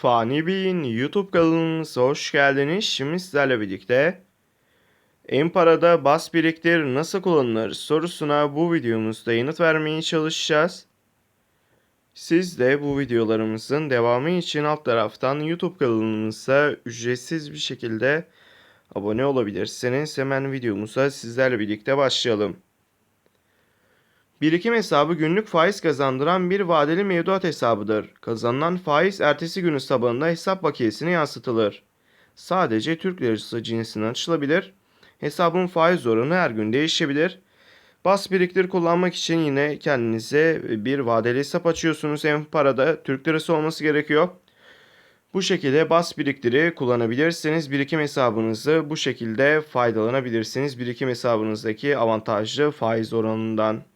Fani Bey'in YouTube kanalımıza hoş geldiniz. Şimdi sizlerle birlikte Empara'da bas biriktir nasıl kullanılır sorusuna bu videomuzda yanıt vermeye çalışacağız. Siz de bu videolarımızın devamı için alt taraftan YouTube kanalımıza ücretsiz bir şekilde abone olabilirsiniz. Hemen videomuza sizlerle birlikte başlayalım. Birikim hesabı günlük faiz kazandıran bir vadeli mevduat hesabıdır. Kazanılan faiz ertesi günün sabahında hesap bakiyesine yansıtılır. Sadece Türk lirası cinsinden açılabilir. Hesabın faiz oranı her gün değişebilir. Bas biriktir kullanmak için yine kendinize bir vadeli hesap açıyorsunuz. Hem parada Türk lirası olması gerekiyor. Bu şekilde bas biriktiri kullanabilirsiniz. Birikim hesabınızı bu şekilde faydalanabilirsiniz. Birikim hesabınızdaki avantajlı faiz oranından.